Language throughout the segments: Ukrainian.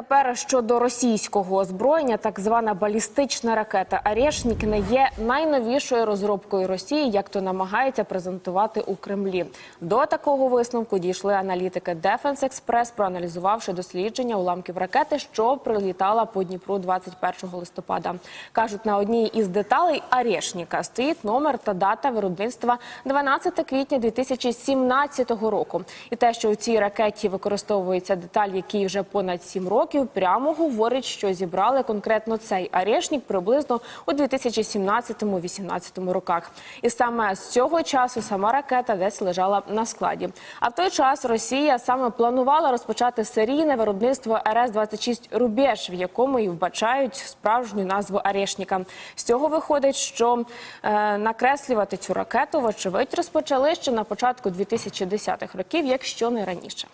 тепер щодо російського озброєння, так звана балістична ракета «Арєшнік» не є найновішою розробкою Росії, як то намагається презентувати у Кремлі. До такого висновку дійшли аналітики Defense Express, проаналізувавши дослідження уламків ракети, що прилітала по Дніпру 21 листопада. кажуть, на одній із деталей «Арєшніка» стоїть номер та дата виробництва 12 квітня 2017 року. І те, що у цій ракеті використовується деталь, якій вже понад 7 років, прямо говорить, що зібрали конкретно цей арешник приблизно у 2017-2018 роках. І саме з цього часу сама ракета десь лежала на складі. А в той час Росія саме планувала розпочати серійне виробництво РС-26 «Рубеж», в якому і вбачають справжню назву арешника. З цього виходить, що е, накреслювати цю ракету, вочевидь, розпочали ще на початку 2010-х років, якщо не раніше.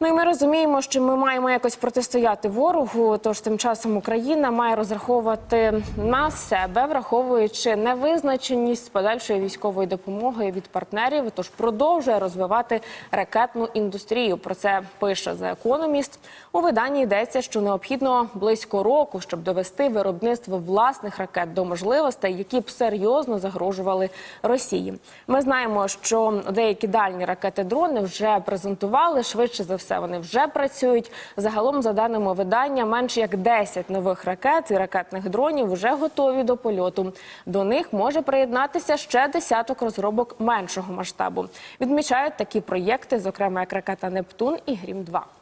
Ну і ми розуміємо, що ми маємо якось протистояти ворогу. Тож тим часом Україна має розраховувати на себе, враховуючи невизначеність подальшої військової допомоги від партнерів. Тож продовжує розвивати ракетну індустрію. Про це пише The Economist. У виданні йдеться, що необхідно близько року, щоб довести виробництво власних ракет до можливостей, які б серйозно загрожували Росії. Ми знаємо, що деякі дальні ракети-дрони вже презентували швидше за все. Вони вже працюють. Загалом, за даними видання, менш як 10 нових ракет і ракетних дронів вже готові до польоту. До них може приєднатися ще десяток розробок меншого масштабу. Відмічають такі проєкти, зокрема як ракета Нептун і Грім 2